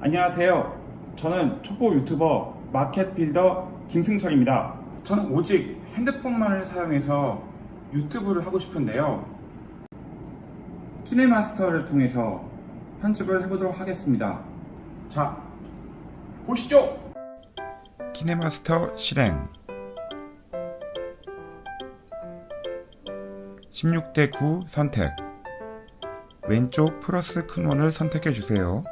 안녕하세요. 저는 초보 유튜버 마켓 빌더 김승철입니다. 저는 오직 핸드폰만을 사용해서 유튜브를 하고 싶은데요. 키네마스터를 통해서 편집을 해보도록 하겠습니다. 자, 보시죠! 키네마스터 실행 16대 9 선택 왼쪽 플러스 큰 원을 선택해 주세요.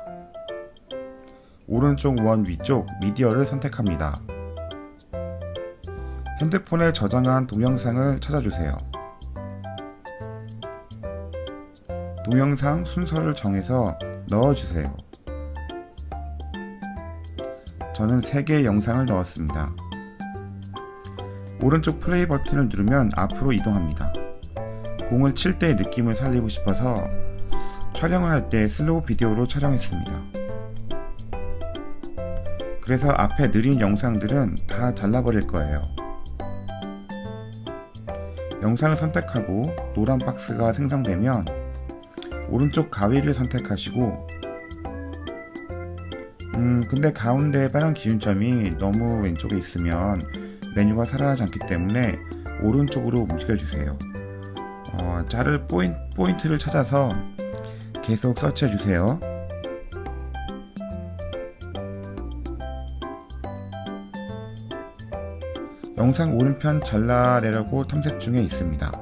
오른쪽 원 위쪽 미디어를 선택합니다. 핸드폰에 저장한 동영상을 찾아주세요. 동영상 순서를 정해서 넣어주세요. 저는 3개의 영상을 넣었습니다. 오른쪽 플레이 버튼을 누르면 앞으로 이동합니다. 공을 칠 때의 느낌을 살리고 싶어서 촬영을 할 때 슬로우 비디오로 촬영했습니다. 그래서 앞에 느린 영상들은 다 잘라버릴 거예요. 영상을 선택하고 노란 박스가 생성되면 오른쪽 가위를 선택하시고 음 근데 가운데 빨간 기준점이 너무 왼쪽에 있으면 메뉴가 살아나지 않기 때문에 오른쪽으로 움직여주세요. 어, 자를 포인, 포인트를 찾아서 계속 서치해 주세요. 영상 오른편 잘라내려고 탐색 중에 있습니다.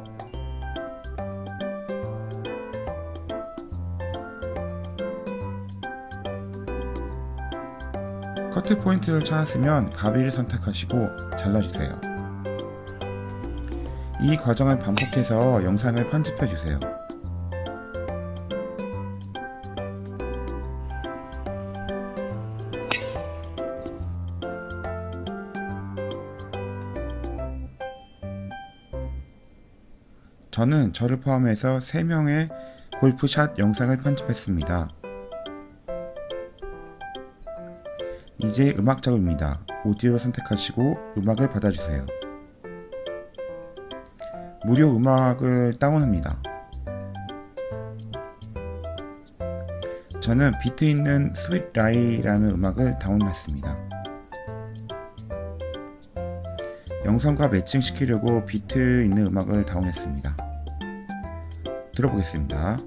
커트 포인트를 찾았으면 가위를 선택하시고 잘라주세요. 이 과정을 반복해서 영상을 편집해 주세요. 저는 저를 포함해서 3명의 골프샷 영상을 편집했습니다. 이제 음악 작업입니다. 오디오를 선택하시고 음악을 받아주세요. 무료 음악을 다운합니다. 저는 비트 있는 스윗 라이라는 음악을 다운했습니다. 영상과 매칭시키려고 비트 있는 음악을 다운했습니다. 들어보겠습니다.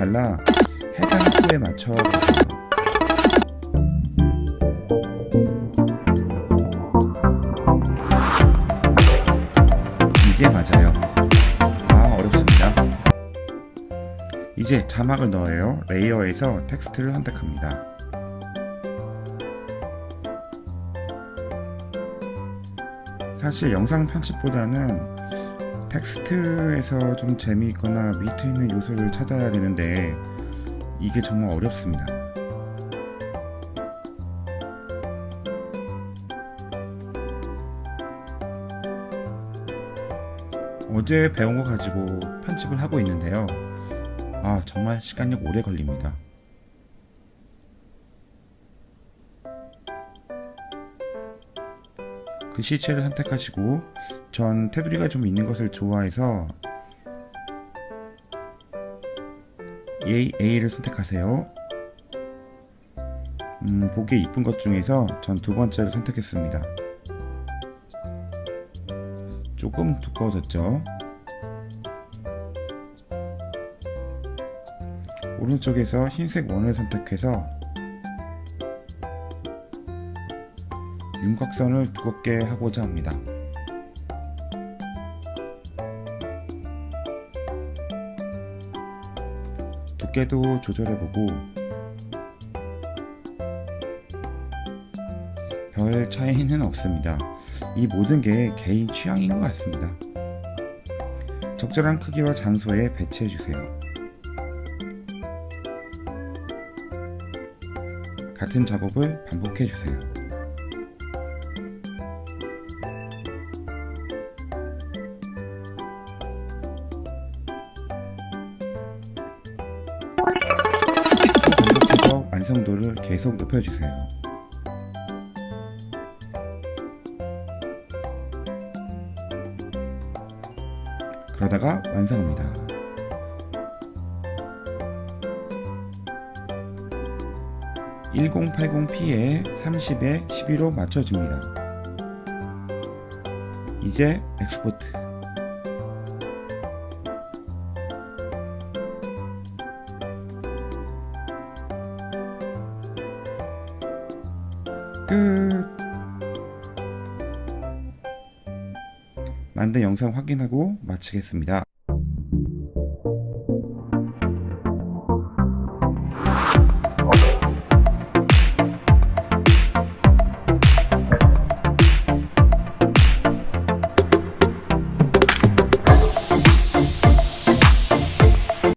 잘라 해당 수에 맞춰 보세요. 이제 맞아요. 아, 어렵습니다. 이제 자막을 넣어요. 레이어에서 텍스트를 선택합니다. 사실 영상 편집보다는 텍스트에서 좀 재미있거나 위트 있는 요소를 찾아야 되는데 이게 정말 어렵습니다. 어제 배운 거 가지고 편집을 하고 있는데요. 아, 정말 시간이 오래 걸립니다. 글씨체를 선택하시고 전 테두리가 좀 있는 것을 좋아해서 A, A를 선택하세요. 음, 보기에 이쁜 것 중에서 전 두 번째를 선택했습니다. 조금 두꺼워졌죠? 오른쪽에서 흰색 원을 선택해서 윤곽선을 두껍게 하고자 합니다. 두께도 조절해보고 별 차이는 없습니다. 이 모든 게 개인 취향인 것 같습니다. 적절한 크기와 장소에 배치해주세요. 같은 작업을 반복해 주세요. 완성도를 계속 높여주세요. 그러다가 완성합니다. (1080p에) (30에) (12로) 맞춰줍니다. 이제 엑스포트 끝 만든 영상 확인하고 마치겠습니다.